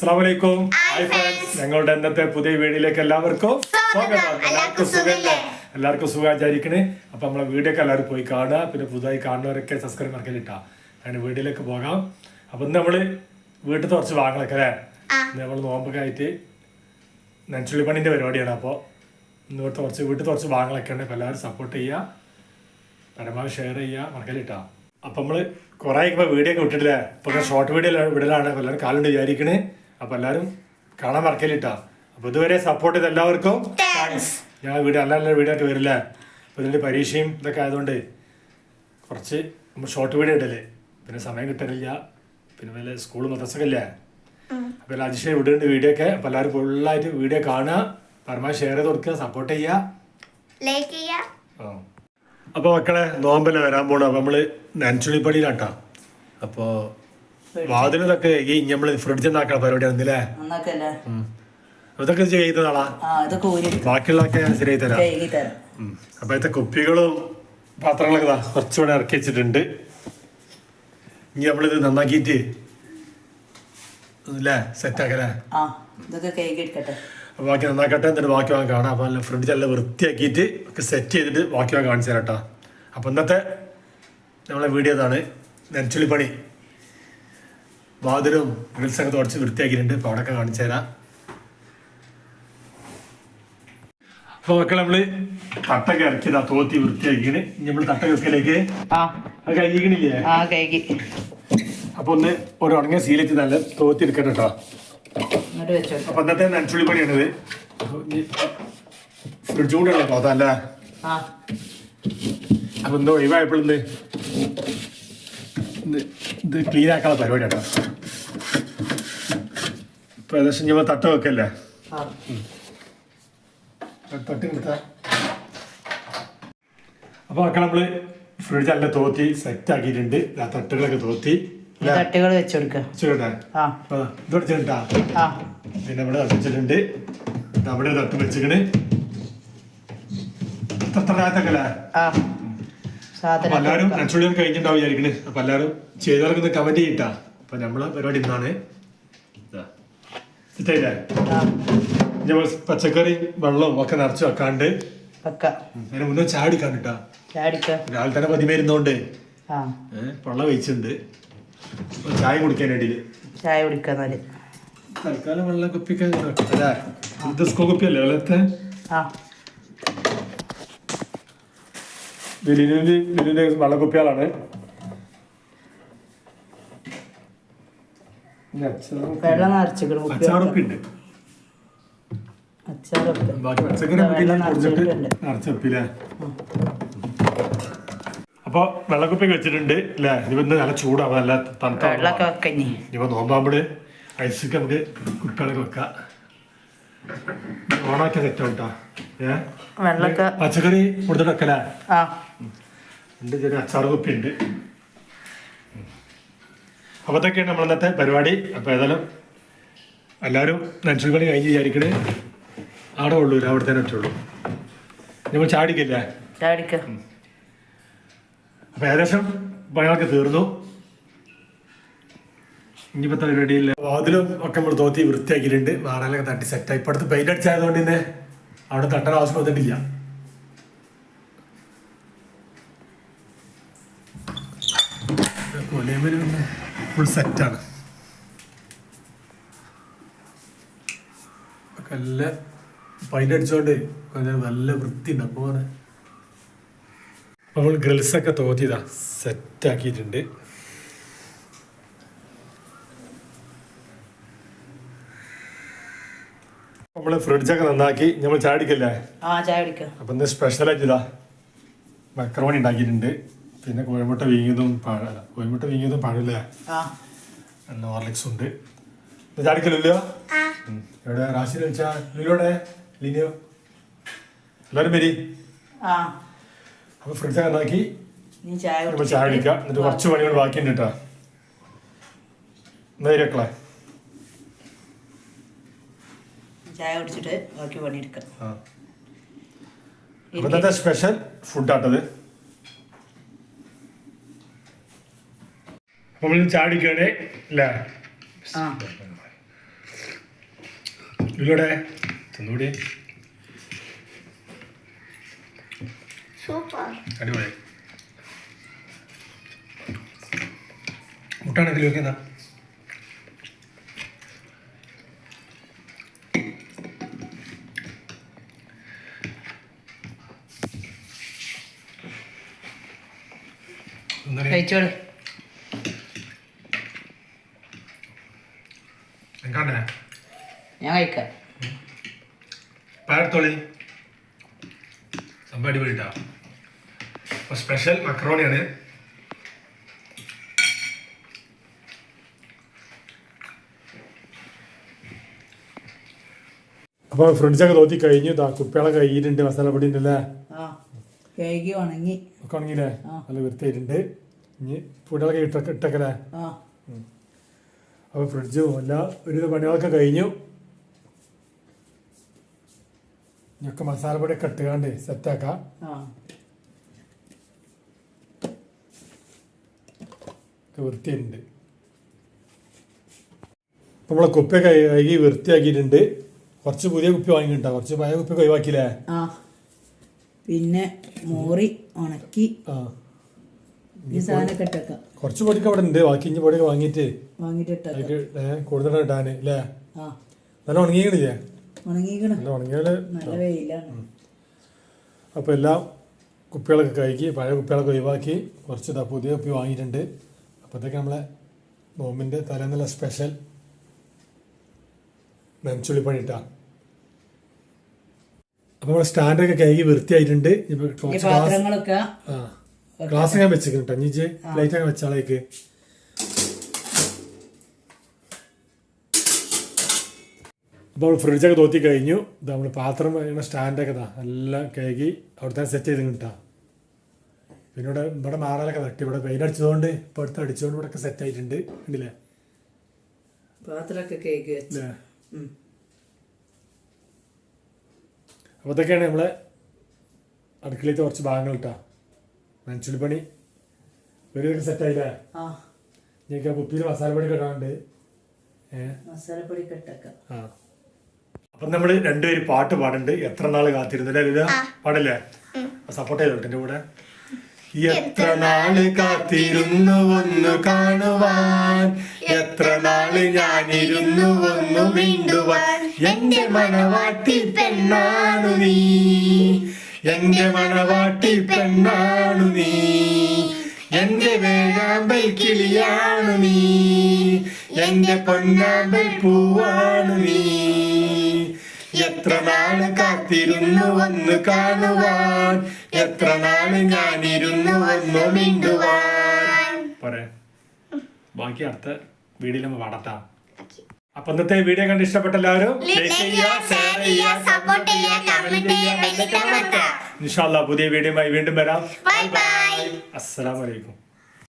അസ്സലാമലൈക്കും. Hi friends ഞങ്ങളുടെ ഇന്നത്തെ പുതിയ വീടിലേക്ക് എല്ലാവർക്കും സ്വാഗതം. എല്ലാവർക്കും സുഖമല്ലേ? എല്ലാവർക്കും സുഖാചാരിക്കണേ അപ്പൊ നമ്മളെ വീഡിയോ ഒക്കെ എല്ലാവരും പോയി കാണുക. പിന്നെ പുതുതായി കാണുന്നവരൊക്കെ സബ്സ്ക്രൈബ് മറക്കലിട്ടാ അങ്ങനെ വീഡിയോയിലേക്ക് പോകാം. അപ്പൊ ഇന്ന് നമ്മൾ വീട്ടിൽ കുറച്ച് വാങ്ങലൊക്കെ അല്ലേ? നമ്മൾ നോമ്പൊക്കെ ആയിട്ട് നെഞ്ചുള്ളി പണിന്റെ പരിപാടിയാണ്. അപ്പോൾ ഇന്ന് ഇവിടുത്തെ കുറച്ച് വീട്ടിൽ കുറച്ച് വാങ്ങലൊക്കെ ഉണ്ട്. എല്ലാവരും സപ്പോർട്ട് ചെയ്യുക. പരമാവധി ഷെയർ ചെയ്യുക. മറക്കലിട്ടാ അപ്പൊ നമ്മൾ കുറെ ഇപ്പൊ വീഡിയോ ഒക്കെ വിട്ടിട്ടില്ലേ? ഇപ്പൊ ഷോർട്ട് വീഡിയോ വിടലാണ്. എല്ലാവരും കാലുണ്ട് വിചാരിക്കണേ. അപ്പൊ എല്ലാവരും കാണാൻ മറക്കലിട്ടാ. അപ്പൊ ഇതുവരെ സപ്പോർട്ട് ചെയ്ത എല്ലാവർക്കും ഞാൻ വീട് നല്ല നല്ല വീടായിട്ട് വരില്ല. അപ്പൊ ഇതിന്റെ പരീക്ഷയും ഇതൊക്കെ ആയതുകൊണ്ട് കുറച്ച് നമ്മൾ ഷോർട്ട് വീഡിയോ ഇട്ടല്ലേ പിന്നെ സമയം കിട്ടാനില്ല പിന്നെ വല്ല സ്കൂൾ മദ്രസൊക്കെ ഇല്ലേ അപ്പൊ എല്ലാ അതിശയം വിടുന്നുണ്ട് വീഡിയോ ഒക്കെ. അപ്പൊ എല്ലാവരും ഫുള്ളായിട്ട് വീഡിയോ കാണുക. പരമാവധി ഷെയർ ചെയ്ത് കൊടുക്കുക സപ്പോർട്ട് ചെയ്യുക. ലൈക്ക് ചെയ്യാ ആ. അപ്പൊ മക്കളെ നോമ്പല്ലേ വരാൻ പോണു? അപ്പൊ നമ്മൾ നനച്ചുള്ളിപ്പടിയിലാട്ടാ അപ്പൊ വാതിലൊക്കെ ഈ നമ്മൾ ഫ്രിഡ്ജ് ഉണ്ടാക്കണ പരിപാടിയാണ് ആ ഇതൊക്കെ ഊരി ബാക്കിയുള്ളതൊക്കെ ഞാൻ ശരിയായി തരാം. അപ്പൊ ഇത്തെ കുപ്പികളും പാത്രങ്ങളൊക്കെ കുറച്ചുകൂടെ ഇറക്കി വെച്ചിട്ടുണ്ട്. ഇനി നമ്മളിത് നന്നാക്കിയിട്ട് അല്ലേ അപ്പൊ ബാക്കി നന്നാക്കട്ടെ എന്നിട്ട് ബാക്കി വാങ്ങാൻ കാണാം അപ്പൊ നല്ല ഫ്രിഡ്ജ് എല്ലാം വൃത്തിയാക്കിയിട്ട് ഒക്കെ സെറ്റ് ചെയ്തിട്ട് ബാക്കി വാങ്ങാൻ കാണിച്ചു തരാം കേട്ടോ. അപ്പൊ ഇന്നത്തെ നമ്മളെ വീഡിയോ ഇതാണ്. നെൻച്ചുള്ളി പണി വാതിലും ഗ്രിൽസൊക്കെ തുടച്ച് വൃത്തിയാക്കിയിട്ടുണ്ട്. അപ്പൊ അവിടെയൊക്കെ കാണിച്ചു തരാം. അപ്പൊ മക്കൾ നമ്മൾ തട്ടൊക്കെ ഇറക്കിയതാ തോത്തി വൃത്തിയാക്കിയാണ്. ഇനി നമ്മൾ തട്ട വെക്കലേക്ക് കഴിക്കണില്ലേ അപ്പൊ ഒന്ന് ഒരു ഉണങ്ങിയ സീലറ്റ് നല്ല തോത്തി എടുക്കട്ടെ കേട്ടോ അപ്പൊ അന്നത്തെ നനച്ചുള്ളി പണിയാണിത്. ഫ്രിഡ്ജ് കൂടെയുള്ള തോത്തല്ല ആ. അപ്പൊ എന്തോ ഒഴിവായപ്പോഴെന്ത് ഇത് ക്ലീൻ ആക്കാനുള്ള പരിപാടിയാണ് ഇപ്പൊ ഏകദേശം ഞാൻ തട്ട വെക്കല്ലേ? തട്ട് തട്ടി കൊടുത്ത അപ്പൊ മക്കളെ നമ്മൾ ഫ്രിഡ്ജ് നല്ല തോത്തി സെറ്റ് ആക്കിയിട്ടുണ്ട്. ആ തട്ടുകളൊക്കെ തോത്തി. തട്ടുകൾ വെച്ച് കൊടുക്ക. വെച്ചോട്ടെ ആ. അപ്പൊ ഇത് വെച്ചിട്ടാ ആ. പിന്നെ ഇവിടെ വെച്ചിട്ടുണ്ട്. അവിടെ തട്ട് വെച്ചിക്കണ്. തട്ടറാത്തക്കല്ലേ ആ. സാധനം എല്ലാവരും നച്ചുള്ളിയും കഴിഞ്ഞിട്ടുണ്ടാവും വിചാരിക്കണ്. അപ്പൊ എല്ലാവരും ചെയ്തവർക്ക് ഒന്ന് കമന്റ് ചെയ്യട്ടാ. അപ്പൊ നമ്മളെ പരിപാടി ഇന്നാണ്. പച്ചക്കറി വെള്ളവും ഒക്കെ നിറച്ച് വെക്കാണ്ട്. അതിന് മുന്നേ ചാടിക്കാണ് കേട്ടാ രാവിലെ തന്നെ പതിമരുന്നോണ്ട്. പള്ള വെള്ളം വെച്ചിട്ടുണ്ട് ചായ കുടിക്കാൻ വേണ്ടി ചായ കുടിക്കാന്നാൽ തൽക്കാലം വെള്ളം കുപ്പിക്കാൻ അല്ലേ? കുപ്പിയല്ലേ വെള്ളത്തെ? ആ വലിയ വലിയ വെള്ളക്കുപ്പികളാണ് വെള്ളം നിറച്ചിക്കണം. നിറച്ചപ്പില്ലേ. അപ്പൊ വെള്ളക്കുപ്പി വെച്ചിട്ടുണ്ട് അല്ലേ ഇനിയിപ്പോ നല്ല ചൂടാവും നല്ല തണുത്ത ഇനി. വെക്കഞ്ഞി ഐസ് ഐസൊക്കെ നമുക്ക് കുപ്പികളൊക്കെ വെക്കാം. ഓണാക്കിയ സെറ്റ് ഏ? വെള്ളമൊക്കെ പച്ചക്കറി കൊടുത്തിട്ട് വെക്കലേ ആ ചെറിയ അച്ചാർ കുപ്പി ഉണ്ട് അപ്പോൾ ഇതൊക്കെയാണ് നമ്മൾ ഇന്നത്തെ പരിപാടി. അപ്പോൾ ഏതായാലും എല്ലാവരും നൻസുൽ പണി കഴിഞ്ഞ് വിചാരിക്കണേ അവിടെ ഉള്ളൂ അവിടെ തന്നെ ഒറ്റുള്ളൂ നമ്മൾ ചാടിക്കില്ലേ ചാടിക്ക അപ്പോൾ ഏകദേശം പണികളൊക്കെ തീർന്നു. ഇനിയിപ്പോൾ പരിപാടിയില്ല വാതിലും ഒക്കെ നമ്മൾ തോത്തി വൃത്തിയാക്കിയിട്ടുണ്ട്. മാറാനൊക്കെ തട്ടി സെറ്റ് ആയി. ഇപ്പടുത്ത് പെയിന്റ് അടിച്ചായതുകൊണ്ട് തന്നെ അവിടെ തട്ടാൻ ആവശ്യം വന്നിട്ടില്ല. ഫുൾ സെറ്റാണ് നല്ല പൈന്റ് അടിച്ചോണ്ട് നല്ല വൃത്തി ഉണ്ട് അപ്പോൾ അവൾ ഗ്രിൽസ് ഒക്കെ തോത്തിയതാ സെറ്റ് നമ്മൾ ഫ്രിഡ്ജൊക്കെ നന്നാക്കി നമ്മൾ ചാടിക്കല്ലേ ആ ചായ അടിക്കല്ലേ അപ്പൊ ഇന്ന് സ്പെഷ്യൽ ഇതാ മക്രോണി ഉണ്ടാക്കിയിട്ടുണ്ട്. പിന്നെ കോഴിമുട്ട വീങ്ങിയതും പഴ കോഴിമുട്ട വീങ്ങിയതും പഴല്ലേ? ആ. ഹോർലിക്സ് ഉണ്ട്. ഇത് ചാടിക്കല്ലോ എവിടെ? റാശി വെച്ചാ ലിനിയോ എല്ലാരും വരി. അപ്പൊ ഫ്രിഡ്ജൊക്കെ നന്നാക്കി നീ ചായ അടിക്കാം ചായ എന്നിട്ട് കുറച്ച് പണികൾ ബാക്കിയുണ്ട് കേട്ടോ. എന്നാ ചായ കുടിച്ചിട്ട് ബാക്കി പണിയെടുക്കാം. ഇന്നത്തെ സ്പെഷ്യൽ ഫുഡാട്ടത് നമ്മൾ ചാടിക്കണേ അല്ലേ തിന്നൂടി. അടിപൊളി. മുട്ടാണെങ്കിലും വെക്കുന്ന കഴിച്ചോളൂ ഞാൻ കഴിക്കാം പാടത്തോളി സംഭവം അടിപൊളിട്ടാ അപ്പോൾ സ്പെഷ്യൽ മക്രോണിയാണ് അപ്പോൾ ഫ്രണ്ട്സൊക്കെ തോത്തി കഴിഞ്ഞു. കുപ്പികളെ കയ്യിലുണ്ട് ആ കേക്ക് ഉണങ്ങി. ഒക്കെ ഉണങ്ങിയില്ലേ? നല്ല വൃത്തിയായിട്ടുണ്ട്. ഇനി പൊടികളൊക്കെ ഇട്ടൊക്കെ ഇട്ടൊക്കെ അപ്പോൾ ഫ്രിഡ്ജും എല്ലാ ഒരുവിധ പണികളൊക്കെ കഴിഞ്ഞു. ഇനിയൊക്കെ മസാലപ്പൊടിയൊക്കെ ഇട്ടുകാണ്ട് സെറ്റാക്കാം. വൃത്തിയുണ്ട്. ഇപ്പം നമ്മളെ കുപ്പിയൊക്കെ കഴുകി വൃത്തിയാക്കിയിട്ടുണ്ട്. കുറച്ച് പുതിയ കുപ്പി വാങ്ങിട്ടോ കുറച്ച് പഴയ കുപ്പി ഒഴിവാക്കിയില്ലേ? പിന്നെ മോറി ഉണക്കി. ആ. ഈ കുറച്ച് പൊടിക്ക് അവിടെ ഉണ്ട്. ബാക്കി ഇഞ്ചി പൊടിയൊക്കെ വാങ്ങിയിട്ട് വാങ്ങിയിട്ട് കൂടുതൽ ഇടാൻ അല്ലേ നല്ല ഉണങ്ങിയില്ലേ ഉണങ്ങിക്കണ നല്ല ഉണങ്ങിയാൽ നല്ല വെയിലാണ്. അപ്പോൾ എല്ലാം കുപ്പികളൊക്കെ കഴുകി പഴയ കുപ്പികളൊക്കെ ഒഴിവാക്കി കുറച്ച് ഇതാ പുതിയ കുപ്പി വാങ്ങിയിട്ടുണ്ട്. അപ്പോഴത്തേക്ക് നമ്മളെ നോമ്പിന്റെ തലേന്നുള്ള സ്പെഷ്യൽ നെഞ്ചുള്ളിപ്പണി ഇട്ടാ അപ്പോൾ നമ്മുടെ സ്റ്റാൻഡൊക്കെ കഴുകി വൃത്തിയായിട്ടുണ്ട്. ഇപ്പൊ കുറച്ച് പാത്രങ്ങളൊക്കെ ആ. ഗ്ലാസ് ഞാൻ വെച്ചിട്ടുണ്ട് കേട്ടോ അഞ്ഞിച്ച് പ്ലേറ്റ് ഒക്കെ വെച്ചാളേക്ക് അപ്പോൾ ഫ്രിഡ്ജൊക്കെ തോത്തി കഴിഞ്ഞു. ഇത് നമ്മൾ പാത്രം വെക്കുന്ന സ്റ്റാൻഡൊക്കെ താ എല്ലാം കഴുകി അവിടുത്തെ സെറ്റ് ചെയ്ത് കിട്ടാം പിന്നെ ഇവിടെ ഇവിടെ മാറാനൊക്കെ തട്ടി. ഇവിടെ പെയിൻ അടിച്ചതുകൊണ്ട് ഇപ്പോൾ അടുത്ത് അടിച്ചുകൊണ്ട് ഇവിടെ ഒക്കെ സെറ്റ് ആയിട്ടുണ്ട്. ഉണ്ടല്ലേ പാത്രമൊക്കെ കേക്ക് അപ്പോൾ ഇതൊക്കെയാണ് നമ്മളെ അടുക്കളയിലത്തെ കുറച്ച് ഭാഗങ്ങൾ കേട്ടോ മനുഷ്യപ്പണി ഒരു ഇതൊക്കെ സെറ്റ് ആയില്ലേ? ആ. ഞങ്ങൾക്ക് കുപ്പിയിൽ മസാലപ്പൊടി ഏഹ് മസാലപ്പൊടി ഒക്കെ ആ. അപ്പം നമ്മൾ രണ്ടുപേരും പാട്ട് പാടുണ്ട്. എത്ര നാൾ കാത്തിരുന്നു അല്ലേ ലീല? പാടില്ലേ? സപ്പോർട്ട് ചെയ്തോട്ടെ എന്റെ കൂടെ? എത്ര നാൾ കാത്തിരുന്നു ഒന്ന് കാണുവാൻ? എത്ര നാൾ ഞാനിരുന്നു ഒന്ന് മിണ്ടുവാൻ? എന്റെ മണവാട്ടി പെണ്ണാണു നീ. എന്റെ മണവാട്ടി പെണ്ണാണു നീ. എന്റെ വേഴാമ്പൽ കിളിയാണു നീ. എന്റെ പൊന്നാമ്പൽ പൂവാണു നീ. എത്ര നാൾ കാത്തിരുന്നു വന്ന് കാണുവാൻ. എത്ര നാൾ ഞാനിരുന്നു ഒന്ന് മിണ്ടുവാൻ. പറയാ ബാക്കി അടുത്ത വീഡിയോയിൽ നമ്മൾ പാടത്താം അപ്പൊ ഇന്നത്തെ വീഡിയോ കണ്ട് ഇഷ്ടപ്പെട്ട എല്ലാവരും ലൈക്ക് ചെയ്യുക ഷെയർ ചെയ്യുക സപ്പോർട്ട് ചെയ്യുക കമന്റ് ചെയ്യുക ഇൻഷാല്ല പുതിയ വീഡിയോ വീണ്ടും വരാം. ബൈ ബൈ അസ്സലാമലൈക്കും